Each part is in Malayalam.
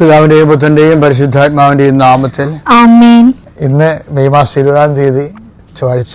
പിതാവിന്റെയും പുത്രന്റെയും പരിശുദ്ധാത്മാവിന്റെയും നാമത്തിൽ ഇന്ന് മെയ് മാസം ഇരുപതാം തീയതി ചൊവ്വാഴ്ച.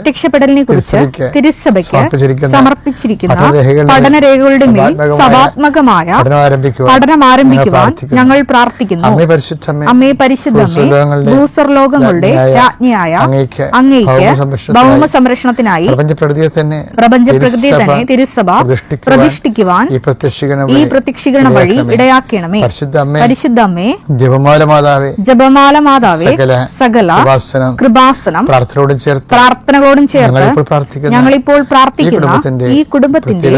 പ്രത്യക്ഷപ്പെടലിനെ കുറിച്ച് തിരുസഭയ്ക്ക് സമർപ്പിച്ചിരിക്കുന്ന പഠനരേഖകളുടെ മേൽ സഭാത്മകമായ പഠനം ആരംഭിക്കുവാൻ ഞങ്ങൾ പ്രാർത്ഥിക്കുന്നു. അമ്മേ പരിശുദ്ധമേ ഭൂസ്വർലോകങ്ങളുടെ ഭൂസ്വർലോകങ്ങളുടെ രാജ്ഞിയായ അങ്ങേക്ക് ഭൗമ സംരക്ഷണത്തിനായി പ്രപഞ്ച പ്രകൃതിയെ തന്നെ പ്രപഞ്ചപ്രകൃതിയെ തന്നെ തിരുസഭ പ്രതിഷ്ഠിക്കുവാൻ ഈ പ്രത്യക്ഷീകരണ വഴി ഇടയാക്കണമേ. ഇടയാക്കണമേ. പരിശുദ്ധ അമ്മേ പരിശുദ്ധമ്മേ ജപമാല മാതാവേ ജപമാല മാതാവേ സകല കൃപാസനം പ്രാർത്ഥനയോടും ചേർത്ത് പ്രാർത്ഥനകളോടും ചേർത്ത് ഞങ്ങളിപ്പോൾ പ്രാർത്ഥിക്കുന്ന ഈ കുടുംബത്തിന്റെ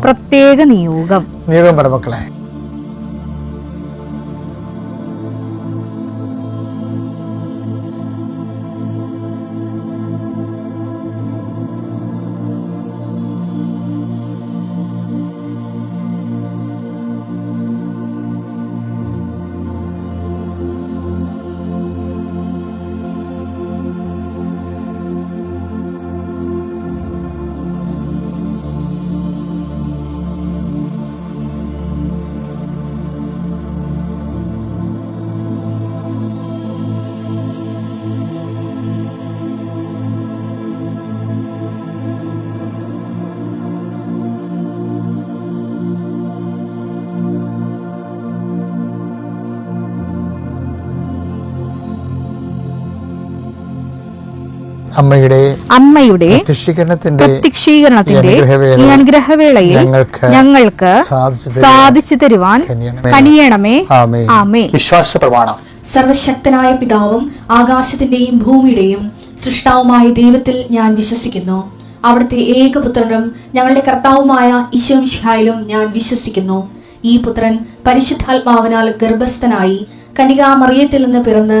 പ്രത്യേക പ്രത്യേക നിയോഗം. നിയോഗം പറ മക്കളെ. അമ്മയുടെ അമ്മയുടെ പ്രത്യക്ഷീകരണത്തിന്റെ പ്രത്യക്ഷീകരണത്തിന്റെ ഈ അനുഗ്രഹവേളയിൽ ഞങ്ങൾക്ക് സാധിച്ചു തരുവാൻ കനിയണമേ. ആമേ വിശ്വാസ പ്രമാണം സർവശക്തനായ പിതാവും ആകാശത്തിന്റെയും ഭൂമിയുടെയും സൃഷ്ടാവുമായ ദൈവത്തിൽ ഞാൻ വിശ്വസിക്കുന്നു. അവിടുത്തെ ഏകപുത്രനും ഞങ്ങളുടെ കർത്താവുമായ ഈശോമിഷിഹായിലും ഞാൻ വിശ്വസിക്കുന്നു. ഈ പുത്രൻ പരിശുദ്ധാത്മാവിനാൽ ഗർഭസ്ഥനായി കനികാമറിയത്തിൽ നിന്ന് പിറന്ന്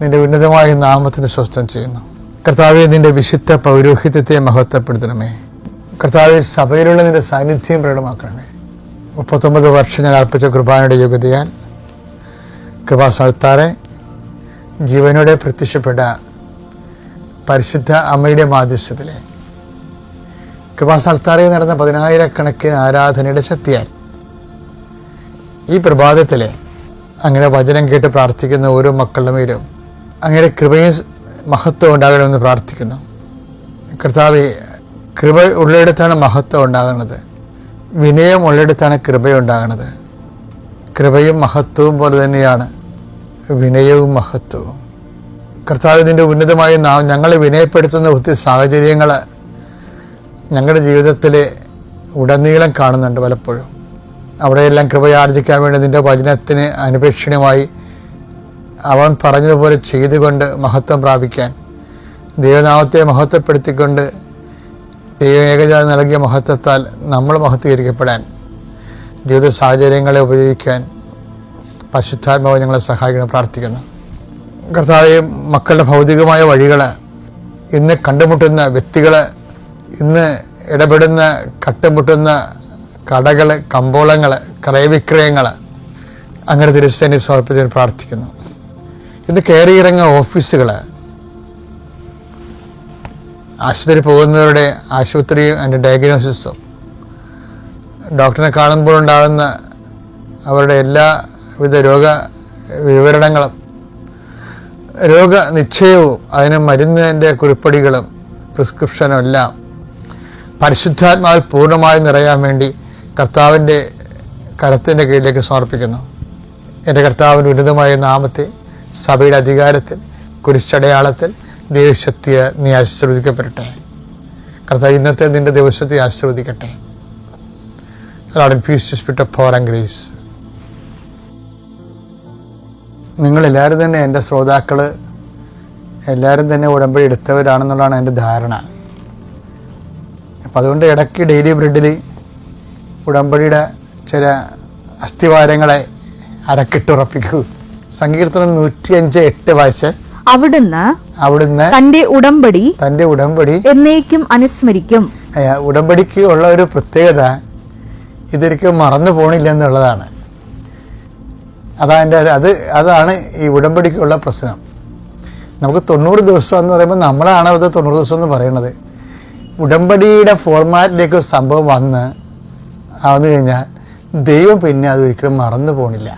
നിന്റെ ഉന്നതമായ നാമത്തിന് സ്വസ്ഥം ചെയ്യുന്നു. കർത്താവെ നിന്റെ വിശുദ്ധ പൗരോഹിത്യത്തെ മഹത്വപ്പെടുത്തണമേ. കർത്താവെ സഭയിലുള്ള നിന്റെ സാന്നിധ്യം പ്രകടമാക്കണമേ. മുപ്പത്തൊമ്പത് വർഷം ഞാൻ അർപ്പിച്ച കൃപാനയുടെ യോഗ്യതയാൽ കൃപാസ്ഥാനത്താറെ ജീവനോടെ പ്രത്യക്ഷപ്പെട്ട പരിശുദ്ധ അമ്മയുടെ മാധ്യസ്ഥത്തിലെ കൃപാസ്ഥാനത്താറെ നടന്ന പതിനായിരക്കണക്കിന് ആരാധനയുടെ ശക്തിയാൽ ഈ പ്രഭാതത്തിലെ അങ്ങനെ വചനം കേട്ട് പ്രാർത്ഥിക്കുന്ന ഓരോ മക്കളുടെ മേലും അങ്ങനെ കൃപയും മഹത്വം ഉണ്ടാകണമെന്ന് പ്രാർത്ഥിക്കുന്നു. കർത്താവ് കൃപ ഉള്ളിടത്താണ് മഹത്വം ഉണ്ടാകുന്നത്. വിനയം ഉള്ളിടത്താണ് കൃപയുണ്ടാകുന്നത് കൃപയും മഹത്വവും പോലെ തന്നെയാണ് വിനയവും മഹത്വവും. കർത്താവ് ഇതിന്റെ ഉന്നതമായ നാം ഞങ്ങളെ വിനയപ്പെടുത്തുന്ന ഒത്തിരി സാഹചര്യങ്ങൾ ഞങ്ങളുടെ ജീവിതത്തിൽ ഉടനീളം കാണുന്നുണ്ട് പലപ്പോഴും. അവിടെയെല്ലാം കൃപയാർജിക്കാൻ വേണ്ടി നിന്റെ വചനത്തിന് അനുപേക്ഷണമായി അവൻ പറഞ്ഞതുപോലെ ചെയ്തുകൊണ്ട് മഹത്വം പ്രാപിക്കാൻ. ദൈവനാമത്തെ മഹത്വപ്പെടുത്തിക്കൊണ്ട് ദൈവ ഏകജാത നൽകിയ മഹത്വത്താൽ നമ്മൾ മഹത്വീകരിക്കപ്പെടാൻ ജീവിത സാഹചര്യങ്ങളെ ഉപയോഗിക്കാൻ പരിശുദ്ധാത്മാവ് ഞങ്ങളെ സഹായിക്കണം പ്രാർത്ഥിക്കുന്നു. കർത്താവ് മക്കളുടെ ഭൗതികമായ വഴികൾ ഇന്ന് കണ്ടുമുട്ടുന്ന വ്യക്തികൾ ഇന്ന് ഇടപെടുന്ന കട്ടുമുട്ടുന്ന കടകൾ കമ്പോളങ്ങൾ ക്രയവിക്രയങ്ങൾ അങ്ങനെ തിരിച്ചു തന്നെ സമർപ്പിച്ചു പ്രാർത്ഥിക്കുന്നു. ഇന്ന് കയറിയിറങ്ങുന്ന ഓഫീസുകൾ ആശുപത്രി പോകുന്നവരുടെ ആശുപത്രിയും അതിന്റെ ഡയഗ്നോസിസും ഡോക്ടറിനെ കാണുമ്പോൾ ഉണ്ടാകുന്ന അവരുടെ എല്ലാവിധ രോഗ വിവരണങ്ങളും രോഗനിശ്ചയവും അതിന് മരുന്നിന്റെ കുറിപ്പടികളും പ്രിസ്ക്രിപ്ഷനും എല്ലാം പരിശുദ്ധാത്മാവിൽ പൂർണമായി നിറയാൻ വേണ്ടി കർത്താവിന്റെ കരത്തിന്റെ കീഴിലേക്ക് സമർപ്പിക്കുന്നു. എന്റെ കർത്താവിന്റെ ഉന്നതമായ നാമത്തെ സഭയുടെ അധികാരത്തിൽ കുരിശടയാളത്തിൽ ദേവശക്തിയെ നീ ആശീർവദിക്കപ്പെടട്ടെ. കർത്താവ് ഇന്നത്തെ നിന്റെ ദിവസത്തെ ആശീർവദിക്കട്ടെ. Lord. നിങ്ങളെല്ലാവരും തന്നെ എന്റെ ശ്രോതാക്കൾ എല്ലാവരും തന്നെ ഉടമ്പടി എടുത്തവരാണെന്നുള്ളതാണ് എന്റെ ധാരണ. അപ്പം അതുകൊണ്ട് ഇടയ്ക്ക് ഡെയിലി ബ്രെഡിൽ ഉടമ്പടിയുടെ ചില അസ്ഥിവാരങ്ങളെ അരക്കിട്ടുറപ്പിക്കൂ. സങ്കീർത്തനം നൂറ്റി അഞ്ച് എട്ട് വായിച്ച് അവിടുന്ന് അവിടുന്ന് തന്റെ ഉടമ്പടി തന്റെ ഉടമ്പടി എന്നേക്കും അനുസ്മരിക്കും. ഉടമ്പടിക്ക് ഉള്ള ഒരു പ്രത്യേകത ഇതൊരിക്കലും മറന്നു പോണില്ല എന്നുള്ളതാണ്. അതാന്റെ അത് അതാണ് ഈ ഉടമ്പടിക്കുള്ള പ്രശ്നം. നമുക്ക് തൊണ്ണൂറ് ദിവസം എന്ന് പറയുമ്പോൾ നമ്മളാണ് അത് തൊണ്ണൂറ് ദിവസം എന്ന് പറയുന്നത്. ഉടമ്പടിയുടെ ഫോർമാറ്റിലേക്ക് ഒരു സംഭവം വന്ന് വന്നു കഴിഞ്ഞാൽ ദൈവം പിന്നെ അത് ഒരിക്കലും മറന്നു പോണില്ല.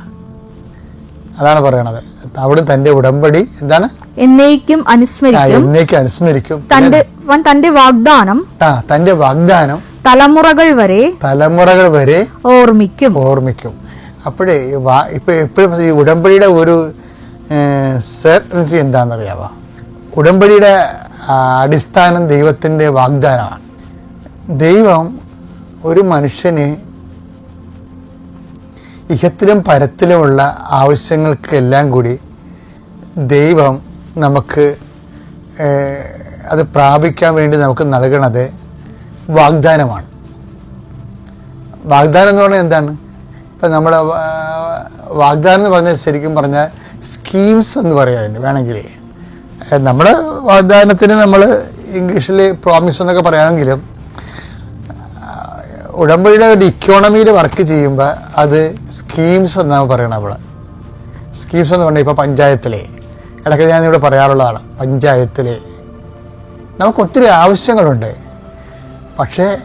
അതാണ് പറയണത്. അവിടെ തന്റെ ഉടമ്പടി എന്താണ്? എന്നേക്കും അനുസ്മരിക്കും. എന്നേക്കും അനുസ്മരിക്കും. തന്റെ തന്റെ വാഗ്ദാനം ആ തന്റെ വാഗ്ദാനം തലമുറകൾ വരെ തലമുറകൾ വരെ ഓർമ്മിക്കും. ഓർമ്മിക്കും. അപ്പോഴേ ഇപ്പൊ എപ്പോഴും ഈ ഉടമ്പടിയുടെ ഒരു സെർട്ടനിറ്റി എന്താണെന്നറിയാമോ ഉടമ്പടിയുടെ അടിസ്ഥാനം ദൈവത്തിന്റെ വാഗ്ദാനമാണ്. ദൈവം ഒരു മനുഷ്യന് ഇഹത്തിലും പരത്തിലുമുള്ള ആവശ്യങ്ങൾക്കെല്ലാം കൂടി ദൈവം നമുക്ക് അത് പ്രാപിക്കാൻ വേണ്ടി നമുക്ക് നൽകണത് വാഗ്ദാനമാണ്. വാഗ്ദാനം എന്ന് പറഞ്ഞാൽ എന്താണ്? ഇപ്പം നമ്മുടെ വാഗ്ദാനം എന്ന് പറഞ്ഞാൽ ശരിക്കും പറഞ്ഞാൽ സ്കീംസ് എന്ന് പറയാം അതിന് വേണമെങ്കിൽ. നമ്മുടെ വാഗ്ദാനത്തിന് നമ്മൾ ഇംഗ്ലീഷിൽ പ്രോമിസ് എന്നൊക്കെ പറയാമെങ്കിലും ഉടമ്പടിയുടെ ഒരു ഇക്കോണമിയിൽ വർക്ക് ചെയ്യുമ്പോൾ അത് സ്കീംസ് എന്നാണ് പറയണത് അവിടെ? സ്കീംസ് എന്ന് പറഞ്ഞാൽ ഇപ്പോൾ പഞ്ചായത്തിലെ. ഇടയ്ക്ക് ഞാൻ ഇവിടെ പറയാറുള്ളതാണ് പഞ്ചായത്തിലെ. നമുക്ക് ഒത്തിരി ആവശ്യങ്ങളുണ്ട്. പക്ഷേ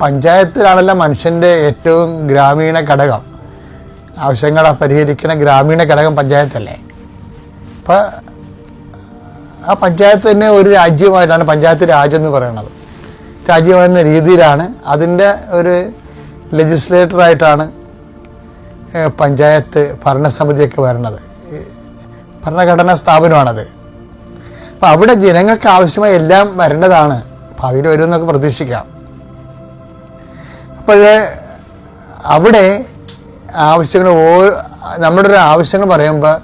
പഞ്ചായത്തിലാണല്ലോ മനുഷ്യന്റെ ഏറ്റവും ഗ്രാമീണ ഘടകം. ആവശ്യങ്ങളെ പരിഹരിക്കുന്ന ഗ്രാമീണ ഘടകം പഞ്ചായത്തല്ലേ? അപ്പം ആ പഞ്ചായത്ത് തന്നെ ഒരു രാജ്യമായിട്ടാണ് പഞ്ചായത്ത് രാജ്യം എന്ന് പറയുന്നത്. രാജ്യമെന്ന രീതിയിലാണ് അതിന്റെ ഒരു ലെജിസ്ലേറ്ററായിട്ടാണ് പഞ്ചായത്ത് ഭരണസമിതിയൊക്കെ വരണത് ഭരണഘടനാ സ്ഥാപനമാണത്. അപ്പോൾ അവിടെ ജനങ്ങൾക്ക് ആവശ്യമായ എല്ലാം വരേണ്ടതാണ്. ഭാവിയിൽ വരുമെന്നൊക്കെ പ്രതീക്ഷിക്കാം. അപ്പോൾ അവിടെ ആവശ്യങ്ങൾ ഓ നമ്മുടെ ഒരു ആവശ്യങ്ങൾ പറയുമ്പോൾ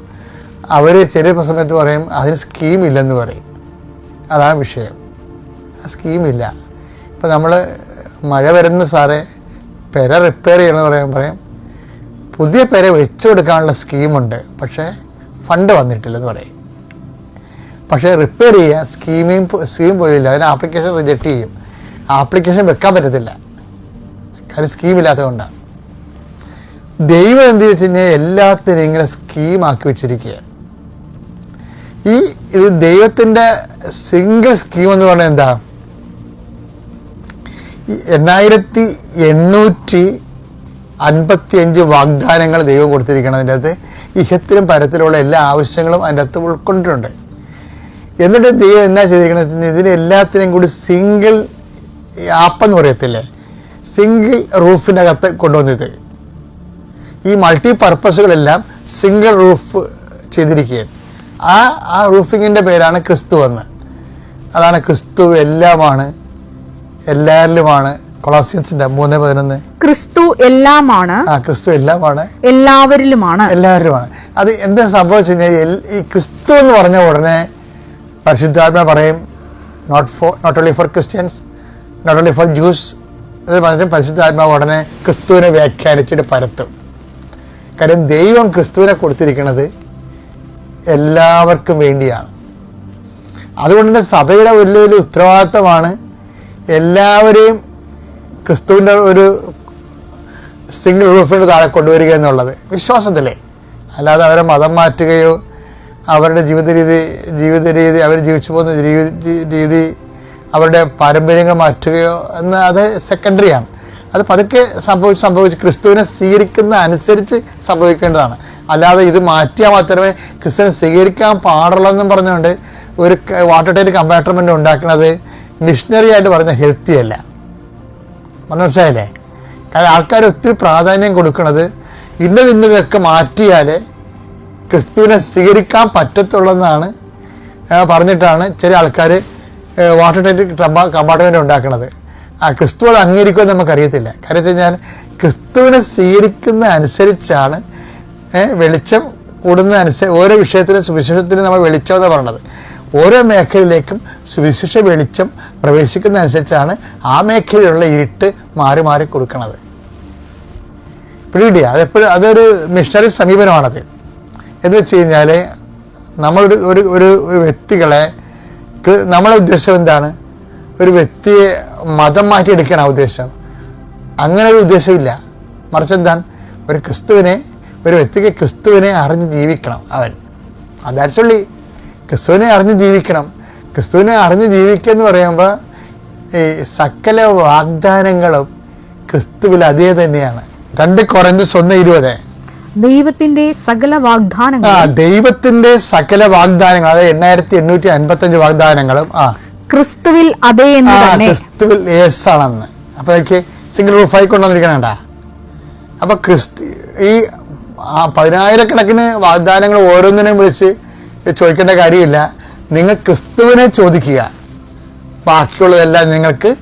അവർ ചെറിയ സമയത്ത് പറയും അതിന് സ്കീമില്ലെന്ന് പറയും. അതാണ് വിഷയം. ആ സ്കീമില്ല. ഇപ്പം നമ്മൾ മഴ വരുന്ന സാറേ പെര റിപ്പയർ ചെയ്യണമെന്ന് പറയാൻ പറയും. പുതിയ പെര വെച്ചു കൊടുക്കാനുള്ള സ്കീമുണ്ട്. പക്ഷേ ഫണ്ട് വന്നിട്ടില്ലെന്ന് പറയും. പക്ഷേ റിപ്പയർ ചെയ്യുക സ്കീമിങ് സ്കീം പോയില്ല. അതിന് ആപ്ലിക്കേഷൻ റിജക്റ്റ് ചെയ്യും. ആപ്ലിക്കേഷൻ വെക്കാൻ പറ്റത്തില്ല. കാര്യം സ്കീമില്ലാത്തതുകൊണ്ടാണ് ദൈവം എന്ത് കഴിഞ്ഞാൽ എല്ലാത്തിനും ഇങ്ങനെ സ്കീമാക്കി വെച്ചിരിക്കുകയാണ്. ഈ ഇത് ദൈവത്തിന്റെ സിംഗിൾ സ്കീം എന്ന് പറഞ്ഞാൽ എന്താ? എണ്ണായിരത്തി എണ്ണൂറ്റി അൻപത്തി അഞ്ച് വാഗ്ദാനങ്ങൾ ദൈവം കൊടുത്തിരിക്കണം അതിന്റെ അകത്ത്. ഇഹത്തിലും പരത്തിലുള്ള എല്ലാ ആവശ്യങ്ങളും അതിന്റെ അകത്ത് ഉൾക്കൊണ്ടിട്ടുണ്ട്. എന്നിട്ട് ദൈവം എന്നാ ചെയ്തിരിക്കണത്? ഇതിന് എല്ലാത്തിനും കൂടി സിംഗിൾ ആപ്പെന്ന് പറയത്തില്ലേ? സിംഗിൾ റൂഫിനകത്ത് കൊണ്ടുവന്നത്. ഈ മൾട്ടി പർപ്പസുകളെല്ലാം സിംഗിൾ റൂഫ് ചെയ്തിരിക്കുകയാണ്. ആ ആ റൂഫിങ്ങിന്റെ പേരാണ് ക്രിസ്തു എന്ന്. അതാണ് ക്രിസ്തു എല്ലാമാണ് എല്ലാവരിലുമാണ് കൊളാസിയൻസിന്റെ മൂന്ന് പതിനൊന്ന്. ക്രിസ്തു എല്ലാമാണ്. ആ ക്രിസ്തു എല്ലാമാണ്. എല്ലാവരിലുമാണ്. എല്ലാവരിലുമാണ്. അത് എന്താ സംഭവിച്ചു കഴിഞ്ഞാൽ ഈ ക്രിസ്തു എന്ന് പറഞ്ഞ ഉടനെ പരിശുദ്ധാത്മ പറയും not for not only for Christians not only for Jews എന്ന് പറഞ്ഞിട്ട് പരിശുദ്ധാത്മാവ് ഉടനെ ക്രിസ്തുവിനെ വ്യാഖ്യാനിച്ചിട്ട് പരത്തും. കാര്യം ദൈവം ക്രിസ്തുവിനെ കൊടുത്തിരിക്കുന്നത് എല്ലാവർക്കും വേണ്ടിയാണ്. അതുകൊണ്ട് തന്നെ സഭയുടെ വലിയ വലിയ ഉത്തരവാദിത്തമാണ് എല്ലാവരെയും ക്രിസ്തുവിന്റെ ഒരു സിംഗിൾ റൂഫിന് താഴെ കൊണ്ടുവരിക എന്നുള്ളത് വിശ്വാസത്തിലേ. അല്ലാതെ അവരെ മതം മാറ്റുകയോ അവരുടെ ജീവിത രീതി ജീവിത രീതി അവർ ജീവിച്ചു പോകുന്ന രീതി അവരുടെ പാരമ്പര്യങ്ങൾ മാറ്റുകയോ എന്ന് അത് സെക്കൻഡറിയാണ് അത് പതുക്കെ സംഭവിച്ച് സംഭവിച്ച് ക്രിസ്തുവിനെ സ്വീകരിക്കുന്ന അനുസരിച്ച് സംഭവിക്കേണ്ടതാണ്. അല്ലാതെ ഇത് മാറ്റിയാൽ മാത്രമേ ക്രിസ്തുവിനെ സ്വീകരിക്കാൻ പാടുള്ളൂ എന്നും പറഞ്ഞുകൊണ്ട് ഒരു വാട്ടർ ടൈറ്റ് കമ്പാർട്ട്മെന്റ് ഉണ്ടാക്കുന്നത് മിഷണറി ആയിട്ട് പറഞ്ഞ ഹെൽത്തി അല്ല. മനസ്സിലായില്ലേ? കാരണം ആൾക്കാർ ഒത്തിരി പ്രാധാന്യം കൊടുക്കുന്നത് ഇന്നത് ഇന്നതൊക്കെ മാറ്റിയാൽ ക്രിസ്തുവിനെ സ്വീകരിക്കാൻ പറ്റത്തുള്ളതെന്നാണ് പറഞ്ഞിട്ടാണ് ചില ആൾക്കാർ വാട്ടർ ടൈറ്റ് കമ്പാർട്ട്മെന്റ് ഉണ്ടാക്കുന്നത് ആ ക്രിസ്തു അത് അംഗീകരിക്കുമെന്ന് നമുക്കറിയത്തില്ല. കാര്യം വെച്ച് കഴിഞ്ഞാൽ ക്രിസ്തുവിനെ സ്വീകരിക്കുന്ന അനുസരിച്ചാണ് വെളിച്ചം കൂടുന്ന അനുസരിച്ച് ഓരോ വിഷയത്തിനും സുവിശേഷത്തിനും നമ്മൾ വെളിച്ചം എന്ന് പറയുന്നത് ഓരോ മേഖലയിലേക്കും സുവിശേഷ വെളിച്ചം പ്രവേശിക്കുന്ന അനുസരിച്ചാണ് ആ മേഖലയിലുള്ള ഇരുട്ട് മാറി മാറി കൊടുക്കുന്നത് പിടികിട്ടിയ അതെപ്പോഴും അതൊരു മിഷണറി സമീപനമാണത്. എന്ന് വെച്ച് കഴിഞ്ഞാൽ നമ്മളൊരു ഒരു ഒരു വ്യക്തികളെ നമ്മളെ ഉദ്ദേശം എന്താണ്? ഒരു വ്യക്തിയെ മതം മാറ്റിയെടുക്കണം ഉദ്ദേശം. അങ്ങനെ ഒരു ഉദ്ദേശമില്ല മറിച്ച് എന്താണ്? ഒരു ക്രിസ്തുവിനെ ഒരു വ്യക്തിക്ക് ക്രിസ്തുവിനെ അറിഞ്ഞ് ജീവിക്കണം അവൻ. അതാച്ചുള്ളി ക്രിസ്തുവിനെ അറിഞ്ഞ് ജീവിക്കണം. ക്രിസ്തുവിനെ അറിഞ്ഞ് ജീവിക്കുക എന്ന് പറയുമ്പോൾ ഈ സകല വാഗ്ദാനങ്ങളും ക്രിസ്തുവിൽ അതേ തന്നെയാണ്. രണ്ട് കുറഞ്ഞ് സ്വന്ന ഇരുപത്. ദൈവത്തിന്റെ സകല വാഗ്ദാനങ്ങൾ ആ ദൈവത്തിന്റെ സകല വാഗ്ദാനങ്ങൾ അതായത് എണ്ണായിരത്തി എണ്ണൂറ്റി അൻപത്തി അഞ്ച് വാഗ്ദാനങ്ങളും ആ. ക്രിസ്തുവിൽ അതേ എന്ന് തന്നെ. ക്രിസ്തുവിൽ യേസ് ആണെന്ന്. അപ്പൊ സിംഗിൾ റൂഫായി കൊണ്ടുവന്നിരിക്കണണ്ട അപ്പൊ ക്രിസ്തു ഈ പതിനായിരക്കണക്കിന് വാഗ്ദാനങ്ങൾ ഓരോന്നിനെയും വിളിച്ച് ചോദിക്കേണ്ട കാര്യമില്ല. നിങ്ങൾ ക്രിസ്തുവിനെ ചോദിക്കുക. ബാക്കിയുള്ളതെല്ലാം നിങ്ങൾക്ക്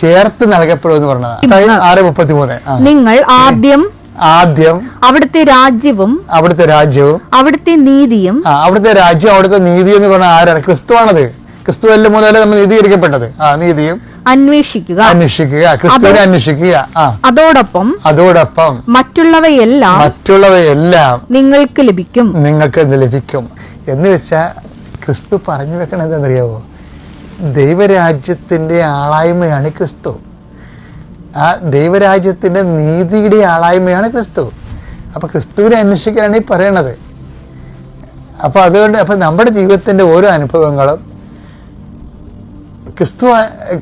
ചേർത്ത് നൽകപ്പെടും എന്ന് പറഞ്ഞതാണ് ആറ് മുപ്പത്തി മൂന്ന് നിങ്ങൾ ആദ്യം ആദ്യം അവിടുത്തെ രാജ്യവും അവിടുത്തെ രാജ്യവും അവിടുത്തെ നീതിയും അവിടുത്തെ രാജ്യം അവിടുത്തെ നീതി എന്ന് പറഞ്ഞാൽ ആരാണ്? ക്രിസ്തു ആണത് ക്രിസ്തു അല്ല മുതലേ നമ്മൾ നീതീകരിക്കപ്പെട്ടത്. ആ നീതിയും അന്വേഷിക്കുക. അന്വേഷിക്കുക. ക്രിസ്തുവിനെ അന്വേഷിക്കുക. അതോടൊപ്പം അതോടൊപ്പം മറ്റുള്ളവയെല്ലാം മറ്റുള്ളവയെല്ലാം നിങ്ങൾക്ക് ലഭിക്കും. നിങ്ങൾക്ക് ലഭിക്കും. എന്ന് വെച്ചാൽ ക്രിസ്തു പറഞ്ഞു വെക്കണത് എന്താണെന്നറിയാവോ? ദൈവരാജ്യത്തിന്റെ ആളായ്മയാണ് ക്രിസ്തു. ആ ദൈവരാജ്യത്തിന്റെ നീതിയുടെ ആളായ്മയാണ് ക്രിസ്തു. അപ്പോൾ ക്രിസ്തുവിനെ അന്വേഷിക്കാനാണ് ഈ പറയണത്. അപ്പോൾ അതുകൊണ്ട് അപ്പോൾ നമ്മുടെ ജീവിതത്തിന്റെ ഓരോ അനുഭവങ്ങളും ക്രിസ്തു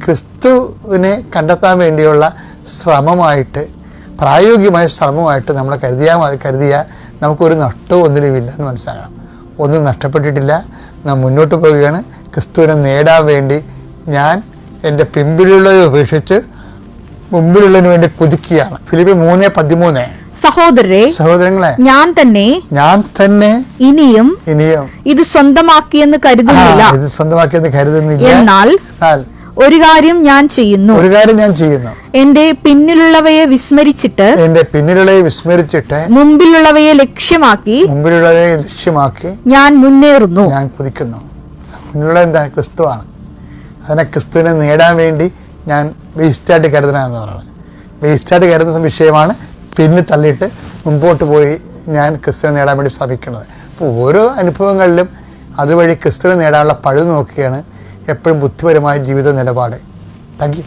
ക്രിസ്തുവിനെ കണ്ടെത്താൻ വേണ്ടിയുള്ള ശ്രമമായിട്ട് പ്രായോഗികമായ ശ്രമമായിട്ട് നമ്മൾ കരുതിയാൽ കരുതിയാൽ നമുക്കൊരു നഷ്ടവും ഒന്നിനുമില്ല എന്ന് മനസ്സിലാക്കണം. ഒന്നും നഷ്ടപ്പെട്ടിട്ടില്ല. നാം മുന്നോട്ട് പോവുകയാണ്. ക്രിസ്തുവിനെ നേടാൻ വേണ്ടി ഞാൻ എന്റെ പിമ്പിലുള്ളത് ഉപേക്ഷിച്ച് മുമ്പിലുള്ളതിന് വേണ്ടി കുതിക്കുകയാണ്. ഫിലിപ്പ് മൂന്ന് പതിമൂന്ന്. സഹോദരരെ സഹോദരങ്ങളെ ഞാൻ തന്നെ ഞാൻ തന്നെ ഇനിയും ഇനിയും ഇത് സ്വന്തമാക്കിയെന്ന് കരുതുന്നില്ല. ഇത് സ്വന്തമാക്കിയെന്ന് കരുതുന്നില്ല. എന്നാൽ ഒരു കാര്യം ഞാൻ ചെയ്യുന്നു. ഒരു കാര്യം ഞാൻ ചെയ്യുന്നു. എന്റെ പിന്നിലുള്ളവയെ വിസ്മരിച്ചിട്ട് എന്റെ പിന്നിലുള്ളവയെ വിസ്മരിച്ചിട്ട് മുമ്പിലുള്ളവയെ ലക്ഷ്യമാക്കി മുമ്പിലുള്ളവയെ ലക്ഷ്യമാക്കി ഞാൻ മുന്നേറുന്നു. ഞാൻ കുതിക്കുന്നു. മുന്നിലുള്ള എന്താ? ക്രിസ്തുവാണ്. അതിനെ ക്രിസ്തുവിനെ നേടാൻ വേണ്ടി ഞാൻ വേസ്റ്റായിട്ട് കരുതണമെന്ന് പറയുന്നത്. വേസ്റ്റായിട്ട് കരുതുന്ന വിഷയമാണ് പിന്നെ തള്ളിയിട്ട് മുമ്പോട്ട് പോയി ഞാൻ ക്രിസ്തുവിനെ നേടാൻ വേണ്ടി ശ്രമിക്കുന്നത് അപ്പോൾ ഓരോ അനുഭവങ്ങളിലും അതുവഴി ക്രിസ്തുവിനെ നേടാനുള്ള പഴുത് നോക്കിയാണ് എപ്പോഴും ബുദ്ധിപരമായ ജീവിത നിലപാട്. Thank you